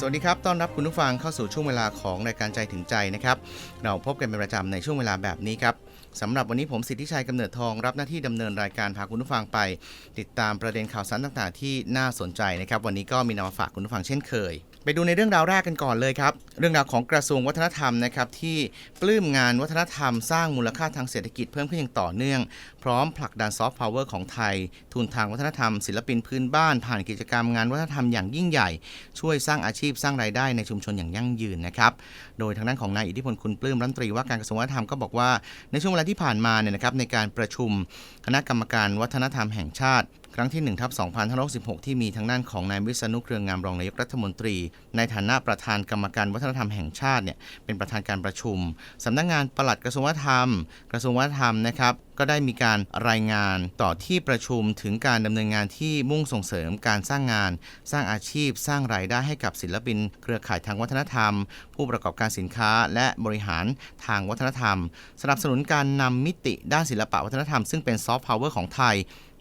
สวัสดีครับ ต้อนรับคุณผู้ฟังเข้าสู่ช่วงเวลาของรายการใจถึงใจนะครับ เราพบกันเป็นประจำในช่วงเวลาแบบนี้ครับสำหรับวันนี้ผมสิทธิชัยกำเนิดทองรับหน้าที่ดำเนินรายการพาคุณผู้ฟังไป ติดตามประเด็นข่าวสารต่างๆ ที่น่าสนใจนะครับ วันนี้ก็มีนำมาฝากคุณผู้ฟังเช่นเคย ไปดูในเรื่องราวแรกกันก่อนเลยครับ เรื่องราวของกระทรวงวัฒนธรรมนะครับที่ปลื้มงานวัฒนธรรมสร้างมูลค่าทางเศรษฐกิจเพิ่มขึ้นอย่างต่อเนื่อง พร้อมผลักดันซอฟต์พาวเวอร์ของไทย ทุนทางวัฒนธรรม ศิลปินพื้นบ้าน ผ่านกิจกรรมงานวัฒนธรรมอย่างยิ่งใหญ่ ช่วยสร้างอาชีพสร้างรายได้ในชุมชนอย่างยั่งยืนนะครับโดยทางด้านของนายอิทธิพลคุณปลื้มรัฐมนตรีว่าการกระทรวงวัฒนธรรมก็บอกว่าในช่วงเวลาที่ผ่านมาเนี่ยนะครับในการประชุมคณะกรรมการวัฒนธรรมแห่งชาติ ครั้งที่1ทับ2566 ที่มีทางด้านของนายวิษณุเครืองงามรองนายกรัฐมนตรี ในฐานะประธานกรรมการวัฒนธรรมแห่งชาติเนี่ยเป็นประธานการประชุมสำนักงานปลัดกระทรวงวัฒนธรรม กระทรวงวัฒนธรรมนะครับก็ได้มีการรายงานต่อที่ประชุมถึงการดำเนินงานที่มุ่งส่งเสริมการสร้างงาน สร้างอาชีพ สร้างรายได้ให้กับศิลปิน เครือข่ายทางวัฒนธรรม ผู้ประกอบการสินค้า และบริหารทางวัฒนธรรม สนับสนุนการนำมิติด้านศิลปะวัฒนธรรม ซึ่งเป็นซอฟต์พาวเวอร์ของไทย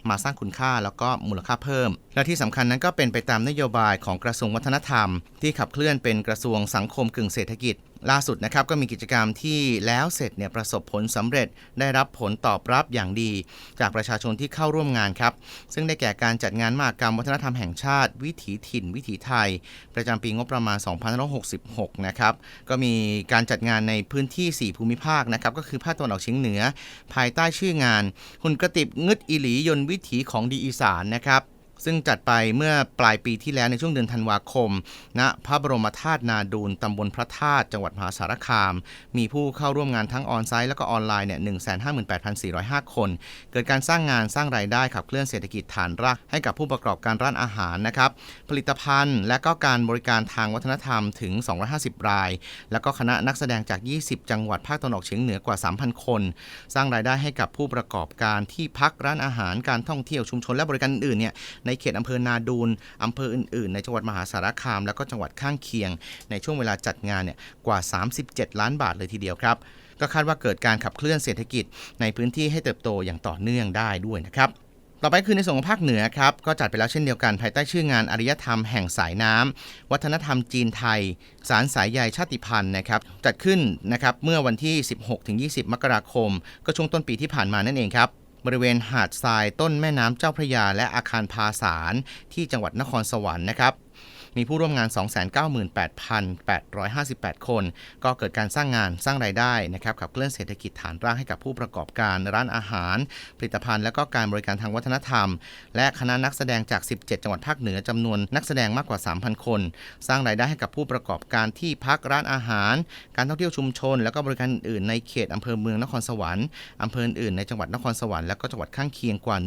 มาสร้างคุณค่าแล้วก็มูลค่าเพิ่ม และที่สำคัญนั้นก็เป็นไปตามนโยบายของกระทรวงวัฒนธรรม ที่ขับเคลื่อนเป็นกระทรวงสังคมกึ่งเศรษฐกิจ ล่าสุดนะครับก็มีกิจกรรมที่แล้วเสร็จเนี่ยประสบผลสำเร็จได้รับผลตอบรับอย่างดี จากประชาชนที่เข้าร่วมงานครับ ซึ่งได้แก่การจัดงานมหกรรมวัฒนธรรมแห่งชาติ วิถีถิ่น วิถีไทย ประจำปีงบประมาณ 2566 นะครับ ก็มีการจัดงานในพื้นที่ 4 ภูมิภาคนะครับ ก็คือภาคตะวันออกเฉียงเหนือ ภายใต้ชื่องานหุ่นกระติบงึดอีหลียนวิถีของดีอีสานนะครับ ซึ่งจัดไปเมื่อปลายปีที่แล้วในช่วงเดือนธันวาคมณพระบรมธาตุนาดูลตำบลพระธาตุจังหวัดมหาสารคาม มีผู้เข้าร่วมงานทั้งออนไซต์และก็ออนไลน์เนี่ย158,405 คน เกิดการสร้างงานสร้างรายได้ขับเคลื่อนเศรษฐกิจฐานรากให้กับผู้ประกอบการร้านอาหารนะครับ ผลิตภัณฑ์และก็การบริการทางวัฒนธรรมถึง 250 ราย แล้วก็คณะนักแสดงจาก 20 จังหวัดภาคตะวันออกเฉียงเหนือกว่า 3,000 คน สร้างรายได้ให้กับผู้ประกอบการที่พักร้านอาหารการท่องเที่ยวชุมชนและบริการอื่นเนี่ยในเขตอำเภอนาดูนอำเภออื่นๆ ในจังหวัดมหาสารคาม แล้วก็จังหวัดข้างเคียง ในช่วงเวลาจัดงานเนี่ยกว่า 37 ล้านบาทเลยทีเดียวครับ ก็คาดว่าเกิดการขับเคลื่อนเศรษฐกิจในพื้นที่ให้เติบโตอย่างต่อเนื่องได้ด้วยนะครับต่อไปคือในส่วนของภาคเหนือครับ ก็จัดไปแล้วเช่นเดียวกันภายใต้ชื่องานอารยธรรมแห่งสายน้ำวัฒนธรรมจีนไทย สารสายใยชาติพันธุ์นะครับ จัดขึ้นนะครับเมื่อวันที่ 16-20 มกราคม ก็ช่วงต้นปีที่ผ่านมานั่นเองครับ บริเวณหาดทรายต้นแม่น้ำเจ้าพระยา และอาคารพาสารที่จังหวัดนครสวรรค์นะครับ มีผู้ร่วมงาน 298,858 คน ก็เกิดการสร้างงานสร้างรายได้นะครับขับเคลื่อนเศรษฐกิจฐานรากให้กับผู้ประกอบการร้านอาหาร ผลิตภัณฑ์และก็การบริการทางวัฒนธรรม และคณะนักแสดงจาก 17 จังหวัดภาคเหนือจำนวนนักแสดงมากกว่า 3,000 คน สร้างรายได้ให้กับผู้ประกอบการที่พักร้านอาหาร การท่องเที่ยวชุมชน และก็บริการอื่นในเขตอำเภอเมืองนครสวรรค์อำเภออื่นในจังหวัดนครสวรรค์และก็จังหวัดข้างเคียงกว่า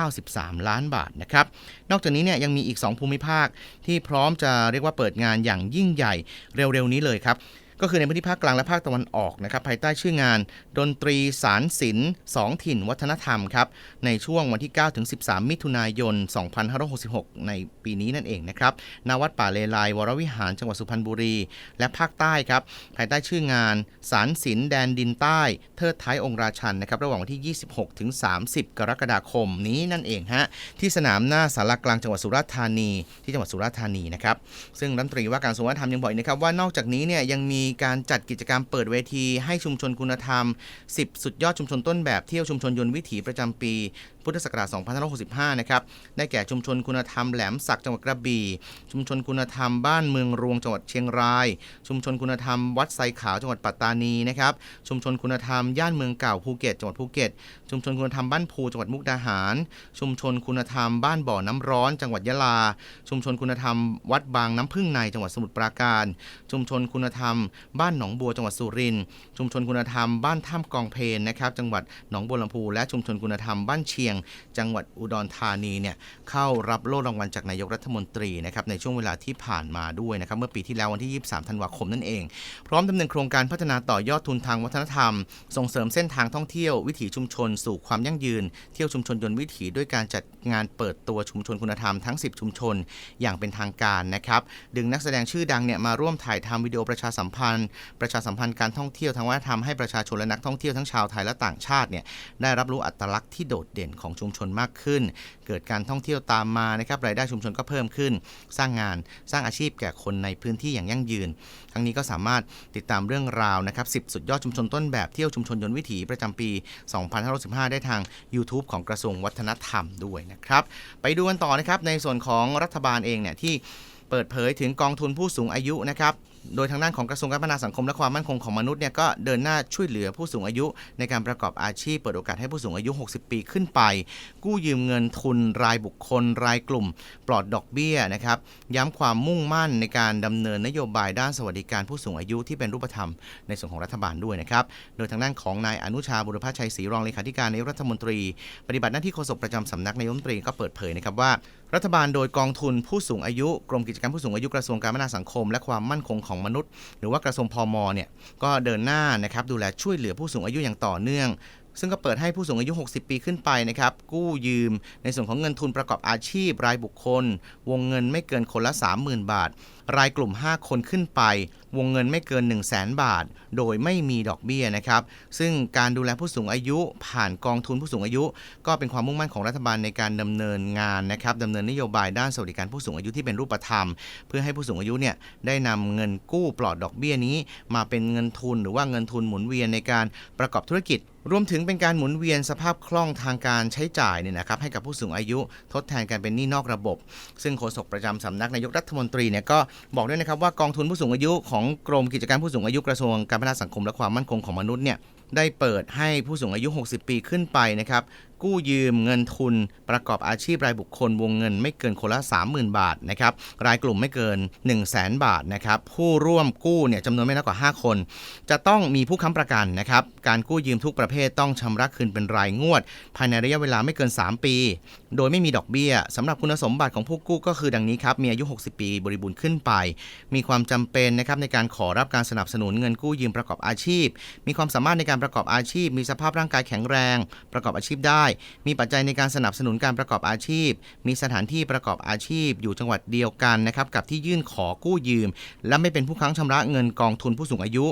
193 ล้านบาทนะครับนอกจากนี้เนี่ยยังมีอีก 2 ภูมิภาคที่ที่พร้อมจะเรียกว่าเปิดงานอย่างยิ่งใหญ่เร็วๆนี้เลยครับ ก็คือในพื้นที่ภาคกลางและภาคตะวันออกนะครับภายใต้ชื่องาน ดนตรีสารศิลป์สองถิ่นวัฒนธรรมครับในช่วงวันที่9ถึง13 มิถุนายน 2566 ในปีนี้นั่นเองนะครับณวัดป่าเลไลวรวิหารจังหวัดสุพรรณบุรี และภาคใต้ครับภายใต้ชื่องาน สารศิลป์แดนดินใต้ เทิดท้ายองค์ราชันนะครับระหว่างวันที่ 26ถึง30 กรกฎาคมนี้นั่นเองฮะที่สนามหน้าสารกลางจังหวัดสุราษฎร์ธานี ที่จังหวัดสุราษฎร์ธานีนะครับซึ่งรัฐมนตรีว่าการกระทรวงวัฒนธรรมยังบอกนะครับว่านอกจากนี้เนี่ยยังมีการจัดกิจกรรมเปิดเวทีให้ชุมชนคุณธรรม 10 สุดยอดชุมชนต้นแบบเที่ยวชุมชนยนต์วิถีประจำปี พุทธศักราช2565 นะครับ ได้แก่ชุมชนคุณธรรมแหลมสักจังหวัดกระบี่ ชุมชนคุณธรรมบ้านเมืองรวงจังหวัดเชียงราย ชุมชนคุณธรรมวัดไซขาวจังหวัดปัตตานีนะครับ ชุมชนคุณธรรมย่านเมืองเก่าภูเก็ตจังหวัดภูเก็ต ชุมชนคุณธรรมบ้านภูจังหวัดมุกดาหาร ชุมชนคุณธรรมบ้านบ่อน้ำร้อนจังหวัดยะลา ชุมชนคุณธรรมวัดบางน้ำพึ่งในจังหวัดสมุทรปราการ ชุมชนคุณธรรมบ้านหนองบัวจังหวัดสุรินทร์ชุมชนคุณธรรมบ้านถ้ำกองเพนนะครับจังหวัดหนองบัวลำพูและชุมชนคุณธรรมบ้านเชียง จังหวัดอุดรธานีเนี่ยเข้ารับโล่รางวัลจากนายกรัฐมนตรีนะครับในช่วงเวลาที่ผ่านมาด้วยนะครับเมื่อปีที่แล้ววันที่ 23 ธันวาคมนั่นเอง พร้อมดำเนินโครงการพัฒนาต่อยอดทุนทางวัฒนธรรม ส่งเสริมเส้นทางท่องเที่ยววิถีชุมชน สู่ความยั่งยืน เที่ยวชุมชนยนต์วิถีด้วยการจัดงานเปิดตัวชุมชนคุณธรรมทั้ง 10 ชุมชน อย่างเป็นทางการนะครับดึงนักแสดงชื่อดังเนี่ยมาร่วมถ่ายทำวิดีโอประชาสัมพันธ์พันธ์ประชาสัมพันธ์การท่องเที่ยวทางวัฒนธรรมให้ประชาชนและนักท่องเที่ยวทั้งชาวไทยและต่างชาติเนี่ยได้รับรู้อัตลักษณ์ที่โดดเด่นของชุมชนมากขึ้น เกิดการท่องเที่ยวตามมานะครับรายได้ชุมชนก็เพิ่มขึ้น สร้างงานสร้างอาชีพแก่คนในพื้นที่อย่างยั่งยืน ทั้งนี้ก็สามารถติดตามเรื่องราวนะครับ10 สุดยอดชุมชนต้นแบบเที่ยวชุมชนยนต์วิถีประจำปี 2515 ได้ทาง YouTube ของกระทรวงวัฒนธรรมด้วยนะครับไปดูกันต่อนะครับในส่วนของรัฐบาลเองเนี่ยที่เปิดเผยถึงกองทุนผู้สูงอายุนะครับ โดยทางด้านของกระทรวงการพัฒนาสังคมและความมั่นคงของมนุษย์เนี่ยก็เดินหน้าช่วยเหลือผู้สูงอายุ ในการประกอบอาชีพเปิดโอกาสให้ผู้สูงอายุ 60 ปีขึ้นไป กู้ยืมเงินทุนรายบุคคล รายกลุ่ม ปลอดดอกเบี้ยนะครับย้ำความมุ่งมั่นในการดำเนินนโยบายด้านสวัสดิการผู้สูงอายุที่เป็นรูปธรรมในส่วนของรัฐบาลด้วยนะครับโดยทางด้านของนายอนุชาบุรพชัยศรีรองเลขาธิการนายรัฐมนตรี ปฏิบัติหน้าที่โฆษกประจำสำนักนายรัฐมนตรีก็เปิดเผยนะครับว่า รัฐบาลโดยกองทุนผู้สูงอายุกรมกิจการผู้สูงอายุกระทรวงการพัฒนาสังคม และความมั่นคงของมนุษย์ หรือว่ากระทรวงพมเนี่ยก็เดินหน้านะครับดูแลช่วยเหลือผู้สูงอายุอย่างต่อเนื่องซึ่งก็เปิดให้ผู้สูงอายุ 60 ปีขึ้นไปนะครับกู้ยืมในส่วนของเงินทุนประกอบอาชีพ รายบุคคล วงเงินไม่เกินคนละ 30,000 บาท รายกลุ่ม 5 คนขึ้นไป วงเงินไม่เกิน 1 0 0 0 0แบาท โดยไม่มีดอกเบี้ยนะครับ ซึ่งการดูแลผู้สูงอายุผ่านกองทุนผู้สูงอายุ ก็เป็นความมุ่งมั่นของรัฐบาลในการดำเนินงานนะครับดำเนินนโยบายด้านสวัสดิการผู้สูงอายุที่เป็นรูปธรรม เพื่อให้ผู้สูงอายุเนี่ยได้นำเงินกู้ปลอดดอกเบี้ยนี้ มาเป็นเงินทุนหรือว่าเงินทุนหมุนเวียนในการประกอบธุรกิจรวมถึงเป็นการหมุนเวียนสภาพคล่องทางการใช้จ่ายเนี่ยนะครับให้กับผู้สูงอายุทดแทนการเป็นหนี้นอกระบบ ซึ่งโฆษกประจำสำนักนายกรัฐมนตรีเนี่ยก็บอกด้วยนะครับว่ากองทุนผู้สูงอายุของกรมกิจการผู้สูงอายุกระทรวงการพัฒนาสังคมและความมั่นคงของมนุษย์เนี่ยได้เปิดให้ผู้สูงอายุ 60 ปีขึ้นไปนะครับ กู้ยืมเงินทุน ประกอบอาชีพรายบุคคลวงเงิน ไม่เกินคนละ 30,000 บาทนะครับรายกลุ่มไม่เกิน 1 0 0 0 0แบาทนะครับผู้ร่วมกู้เนี่ยจำนวนไม่น้อยกว่า 5 คน จะต้องมีผู้ค้ำประกันนะครับการกู้ยืมทุกประเภทต้องชำระคืนเป็นรายงวด ภายในระยะเวลาไม่เกิน 3 ปี โดยไม่มีดอกเบี้ยสำหรับคุณสมบัติของผู้กู้ก็คือดังนี้ครับมีอายุ 60 ปีบริบูรณ์ขึ้นไป มีความจำเป็นนะครับในการขอรับการสนับสนุนเงินกู้ยืมประกอบอาชีพ มีความสามารถในการประกอบอาชีพ มีสภาพร่างกายแข็งแรง ประกอบอาชีพได้มีปัจจัยในการสนับสนุนการประกอบอาชีพ มีสถานที่ประกอบอาชีพ อยู่จังหวัดเดียวกันนะครับกับที่ยื่นขอกู้ยืม และไม่เป็นผู้ค้างชำระเงินกองทุนผู้สูงอายุ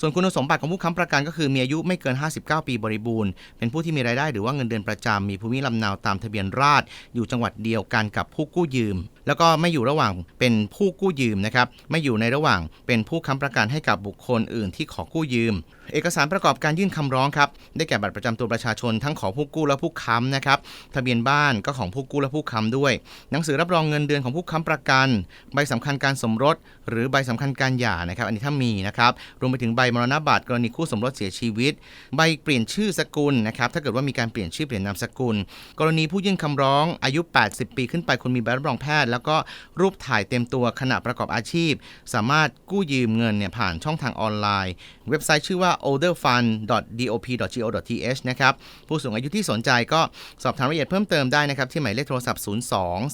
ส่วนคุณสมบัติของผู้ค้ำประกันก็คือมีอายุไม่เกิน 59 ปีบริบูรณ์ เป็นผู้ที่มีรายได้หรือว่าเงินเดือนประจำมีภูมิลำเนาตามทะเบียนราษฎรอยู่จังหวัดเดียวกันกับผู้กู้ยืม แล้วก็ไม่อยู่ระหว่างเป็นผู้กู้ยืมนะครับไม่อยู่ในระหว่างเป็นผู้ค้ำประกันให้กับบุคคลอื่นที่ขอกู้ยืม เอกสารประกอบการยื่นคำร้องครับได้แก่บัตรประจำตัวประชาชนทั้งของผู้กู้และผู้ค้ำนะครับทะเบียนบ้านก็ของผู้กู้และผู้ค้ำด้วย หนังสือรับรองเงินเดือนของผู้ค้ำประกัน ใบสำคัญการสมรส หรือใบสำคัญการหย่านะครับ อันนี้ถ้ามีนะครับรวมไปถึงใบมรณบัตรกรณีคู่สมรสเสียชีวิต ใบเปลี่ยนชื่อสกุลนะครับถ้าเกิดว่ามีการเปลี่ยนชื่อเปลี่ยนนามสกุล กรณีผู้ยื่นคำร้องอายุ 80 ปีขึ้นไปคนมีใบรับรองแพทย์แล้วก็รูปถ่ายเต็มตัวขณะประกอบอาชีพ สามารถกู้ยืมเงินเนี่ยผ่านช่องทางออนไลน์ เว็บไซต์ชื่อว่า olderfund.dop.go.th นะครับผู้สูงอายุที่สนใจก็สอบถามรายละเอียดเพิ่มเติมได้นะครับ ที่หมายเลขโทรศัพท์ 02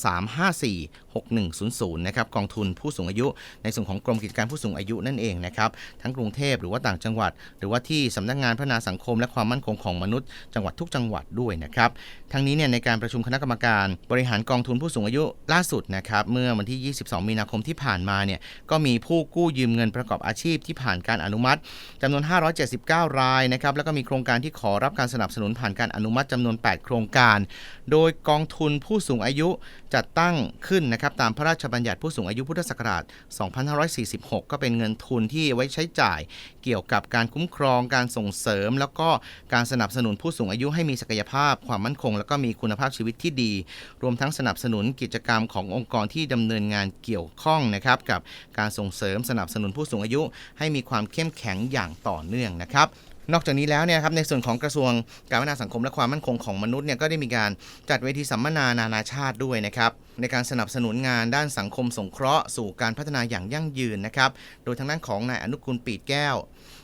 354 6100 นะครับกองทุนผู้สูงอายุ ในส่วนของกรมกิจการผู้สูงอายุนั่นเองนะครับทั้งกรุงเทพหรือว่าต่างจังหวัด หรือว่าที่สำนักงานพัฒนาสังคมและความมั่นคงของมนุษย์ จังหวัดทุกจังหวัดด้วยนะครับทั้งนี้เนี่ยในการประชุมคณะกรรมการบริหารกองทุนผู้สูงอายุล่าสุดนะครับเมื่อวันที่ 22 มีนาคมที่ผ่านมาเนี่ยก็มีผู้กู้ยืมเงินประกอบอาชีพที่ผ่านการอนุมัติจำนวน 579 รายนะครับแล้วก็มีโครงการที่ขอรับการสนับสนุนผ่านการอนุมัติจำนวน 8 โครงการ โดยกองทุนผู้สูงอายุจัดตั้งขึ้นนะครับตามพระราชบัญญัติผู้สูงอายุพุทธศักราช 2546 ก็เป็นเงินทุนที่ไว้ใช้จ่ายเกี่ยวกับการคุ้มครองการส่งเสริม แล้วก็การสนับสนุนผู้สูงอายุให้มีศักยภาพ ความมั่นคง แล้วก็มีคุณภาพชีวิตที่ดี รวมทั้งสนับสนุนกิจกรรมขององค์องค์กรที่ดำเนินงานเกี่ยวข้องนะครับกับการส่งเสริมสนับสนุนผู้สูงอายุ ให้มีความเข้มแข็งอย่างต่อเนื่องนะครับนอกจากนี้แล้วเนี่ยครับในส่วนของกระทรวงการพัฒนาสังคมและความมั่นคงของมนุษย์เนี่ยก็ได้มีการจัดเวทีสัมมนานานาชาติด้วยนะครับ ในการสนับสนุนงานด้านสังคมสงเคราะห์สู่การพัฒนาอย่างยั่งยืนนะครับ โดยทางด้านของนายอนุกูลปีดแก้ว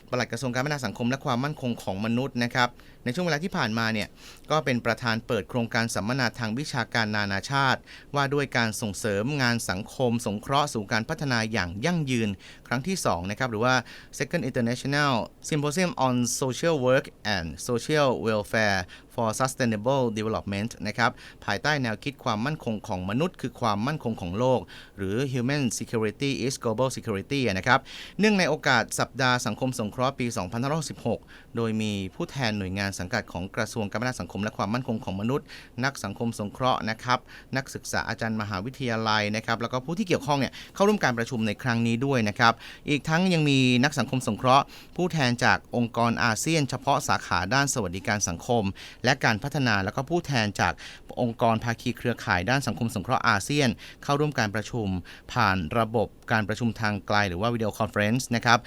ปลัดกระทรวงการพัฒนาสังคมและความมั่นคงของมนุษย์นะครับ ในช่วงเวลาที่ผ่านมาเนี่ยก็เป็นประธานเปิดโครงการสัมมนาทางวิชาการนานาชาติ ว่าด้วยการส่งเสริมงานสังคม สงเคราะห์สู่การพัฒนาอย่างยั่งยืน ครั้งที่2นะครับหรือว่า Second International Symposium on Social Work and Social Welfare for Sustainable Development นะครับภายใต้แนวคิดความมั่นคงของมนุษย์ คือความมั่นคงของโลก หรือ Human Security is Global Security นะครับเนื่องในโอกาสสัปดาห์สังคมสงเคราะห์ปี 2516โดยมีผู้แทนหน่วยงานสังกัดของกระทรวงการพัฒนาสังคมและความมั่นคงของมนุษย์ นักสังคมสงเคราะห์นะครับนักศึกษาอาจารย์มหาวิทยาลัยนะครับแล้วก็ผู้ที่เกี่ยวข้องเนี่ยเข้าร่วมการประชุมในครั้งนี้ด้วยนะครับอีกทั้งยังมีนักสังคมสงเคราะห์ ผู้แทนจากองค์กรอาเซียน เฉพาะสาขาด้านสวัสดิการสังคมและการพัฒนาแล้วก็ผู้แทนจากองค์กรภาคีเครือข่ายด้านสังคมสงเคราะห์อาเซียน เข้าร่วมการประชุม ผ่านระบบการประชุมทางไกลหรือว่าวิดีโอคอนเฟรนซ์นะครับ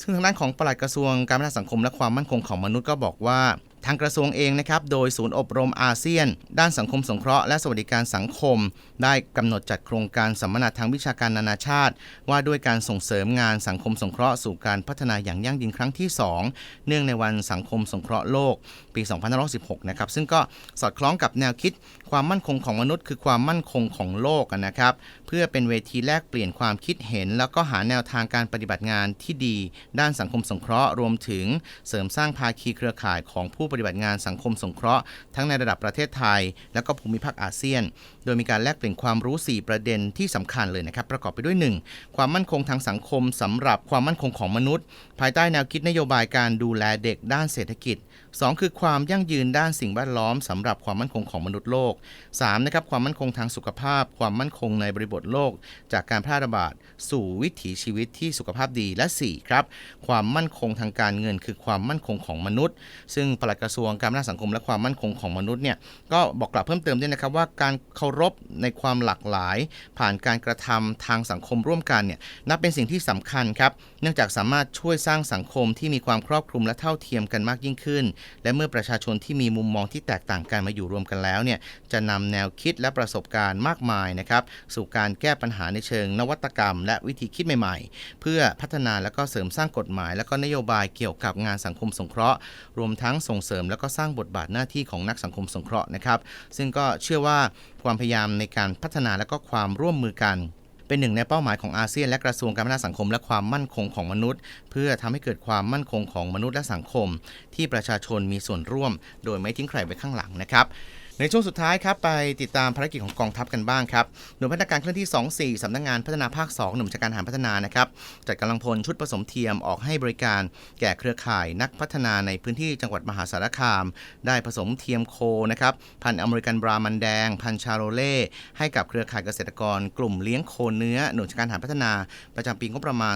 ซึ่งทางด้านของปลัดกระทรวงการพัฒนาสังคมและความมั่นคงของมนุษย์ก็บอกว่า ทางกระทรวงเองนะครับ โดยศูนย์อบรมอาเซียน ด้านสังคมสงเคราะห์และสวัสดิการสังคม ได้กำหนดจัดโครงการสัมมนาทางวิชาการนานาชาติ ว่าด้วยการส่งเสริมงานสังคมสงเคราะห์สู่การพัฒนาอย่างยั่งยืนครั้งที่ 2 เนื่องในวันสังคมสงเคราะห์โลก ปี2516นะครับ ซึ่งก็สอดคล้องกับแนวคิด ความมั่นคงของมนุษย์ คือความมั่นคงของโลกนะครับ เพื่อเป็นเวทีแลกเปลี่ยนความคิดเห็น แล้วก็หาแนวทางการปฏิบัติงานที่ดี ด้านสังคมสงเคราะห์รวมถึงเสริมสร้างภาคีเครือข่ายของผู้ปฏิบัติงานสังคมสงเคราะห์ทั้งในระดับประเทศไทย และก็ภูมิภาคอาเซียน ดยมีการแลกเปลี่ยนความรู้ 4 ประเด็นที่สำคัญเลยนะครับ ประกอบไปด้วย 1. ความมั่นคงทางสังคมสำหรับความมั่นคงของมนุษย์ ภายใต้แนวคิดนโยบายการดูแลเด็กด้านเศรษฐกิจ 2 คือความยั่งยืนด้านสิ่งแวดล้อมสำหรับความมั่นคงของมนุษย์โลก 3. นะครับความมั่นคงทางสุขภาพ ความมั่นคงในบริบทโลก จากการแพร่ระบาดสู่วิถีชีวิตที่สุขภาพดีและ 4 ครับ ความมั่นคงทางการเงิน คือความมั่นคงของมนุษย์ ซึ่งปลัดกระทรวงการพัฒนาสังคมและความมั่นคงของมนุษย์เนี่ยก็บอกกล่าวเพิ่มเติมด้วยนะครับว่าการเคารพในความหลากหลาย ผ่านการกระทำทางสังคมร่วมกันเนี่ยนับเป็นสิ่งที่สำคัญครับ เนื่องจากสามารถช่วยสร้างสังคมที่มีความครอบคลุมและเท่าเทียมกันมากยิ่งขึ้น และเมื่อประชาชนที่มีมุมมองที่แตกต่างกันมาอยู่รวมกันแล้วเนี่ยจะนำแนวคิดและประสบการณ์มากมายนะครับสู่การแก้ปัญหาในเชิงนวัตกรรม และวิธีคิดใหม่ ๆ เพื่อพัฒนาและก็เสริมสร้างกฎหมาย และก็นโยบายเกี่ยวกับงานสังคมสงเคราะห์ รวมทั้งส่งเสริมและก็สร้างบทบาทหน้าที่ของนักสังคมสงเคราะห์นะครับ ซึ่งก็เชื่อว่าความพยายามในการพัฒนาและก็ความร่วมมือกัน เป็นหนึ่งในเป้าหมายของอาเซียนและกระทรวงการพัฒนาสังคมและความมั่นคงของมนุษย์ เพื่อทำให้เกิดความมั่นคงของมนุษย์และสังคม ที่ประชาชนมีส่วนร่วม โดยไม่ทิ้งใครไว้ข้างหลังนะครับ ในช่วงสุดท้ายครับไปติดตามภารกิจของกองทัพกันบ้างครับหน่วยพัฒนาการเคลื่อนที่ 24สำนักงานพัฒนาภาค 2 หน่วยบัญชาการหารพัฒนานะครับจัดกำลังพลชุดผสมเทียมออกให้บริการแก่เครือข่ายนักพัฒนาในพื้นที่จังหวัดมหาสารคาม ได้ผสมเทียมโคนะครับพันธุ์อเมริกันบรามันแดง พันธุ์ชาโรเล่ให้กับเครือข่ายเกษตรกร กลุ่มเลี้ยงโคเนื้อหน่วยบัญชาการหารพัฒนาประจำปีงบประมาณ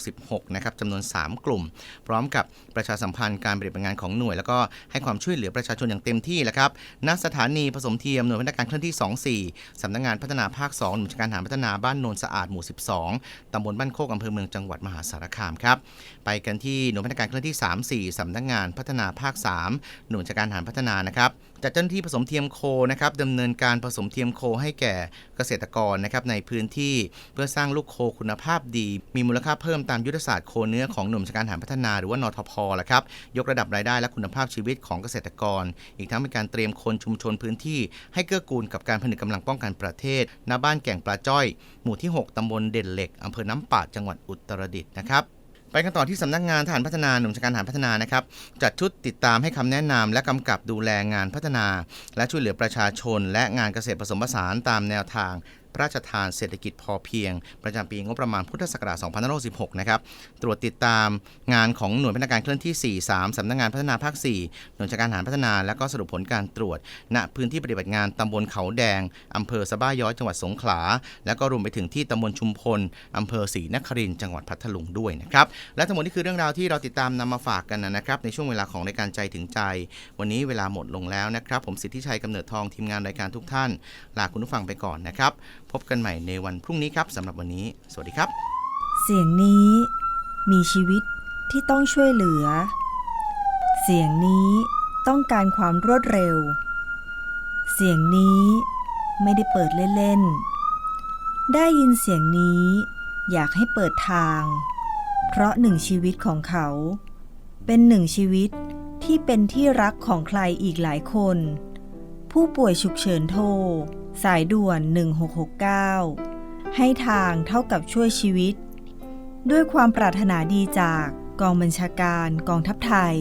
2566 นะครับจำนวน 3 กลุ่ม พร้อมกับประชาสัมพันธ์การปฏิบัติงานของหน่วย แล้วก็ให้ความช่วยเหลือประชาชนอย่างเต็มที่แหละครับณสถานีผสมเทียมหน่วยพนักงานเคลื่อนที่ 24 สำนักงานพัฒนาภาค 2 หน่วยบัญชาการหารพัฒนาบ้านโนนสะอาดหมู่ 12 ตำบลบ้านโคกอำเภอเมืองจังหวัดมหาสารคามครับ ไปกันที่หน่วยพนักงานเคลื่อนที่ 34 สำนักงานพัฒนาภาค 3 หน่วยบัญชาการหารพัฒนานะครับ จัดเจ้าหน้าที่ผสมเทียมโคนะครับดำเนินการผสมเทียมโคให้แก่เกษตรกรนะครับในพื้นที่เพื่อสร้างลูกโคคุณภาพดี มีมูลค่าเพิ่มตามยุทธศาสตร์โคเนื้อของหน่วยบัญชาการหารพัฒนาหรือว่านทพละครับยกระดับรายได้และคุณภาพชีวิตของเกษตรกร อีกทั้งเป็นการเตรียมคนชุมชนพื้นที่ ให้เกื้อกูลกับการผนึกกำลังป้องกันประเทศณบ้านแก่งปลาจ้อย หมู่ที่ 6ตำบลเด่นเหล็กอำเภอน้ำปาดจังหวัดอุตรดิตถ์นะครับ ไปกันต่อที่สำนักงานฐานพัฒนาหน่วยการฐานพัฒนานะครับ จัดชุดติดตามให้คำแนะนำและกำกับดูแลงานพัฒนา และช่วยเหลือประชาชน และงานเกษตรผสมผสานตามแนวทาง ระราชทานเศรษฐกิจพอเพียง ประจำปีงบประมาณพุทธศักราช2566 นะครับ ตรวจติดตามงานของหน่วยพัฒนาการเคลื่อนที่ 43 สำนักงานพัฒนาภาค 4 หน่วยบัญชาการทหารพัฒนา และก็สรุปผลการตรวจ ณ พื้นที่ปฏิบัติงานตำบลเขาแดงอำเภอสะบ้าย้อยจังหวัดสงขลา แล้วก็รวมไปถึงที่ตำบลชุมพลอำเภอศรีนครินทร์จังหวัดพัทลุงด้วยนะครับ และทั้งหมดนี่คือเรื่องราวที่เราติดตามนำมาฝากกันนะครับในช่วงเวลาของรายการใจถึงใจ วันนี้เวลาหมดลงแล้วนะครับ ผมสิทธิชัยกำเนิดทองทีมงานรายการทุกท่าน ลาคุณผู้ฟังไปก่อนนะครับพบกันใหม่ในวันพรุ่งนี้ครับสำหรับวันนี้ สวัสดีครับ เสียงนี้มีชีวิตที่ต้องช่วยเหลือ เสียงนี้ต้องการความรวดเร็ว เสียงนี้ไม่ได้เปิดเล่นๆ ได้ยินเสียงนี้อยากให้เปิดทาง เพราะหนึ่งชีวิตของเขา เป็นหนึ่งชีวิตที่เป็นที่รักของใครอีกหลายคน ผู้ป่วยฉุกเฉินโทร สายด่วน 1669 ให้ทางเท่ากับช่วยชีวิต ด้วยความปรารถนาดีจากกองบัญชาการกองทัพไทย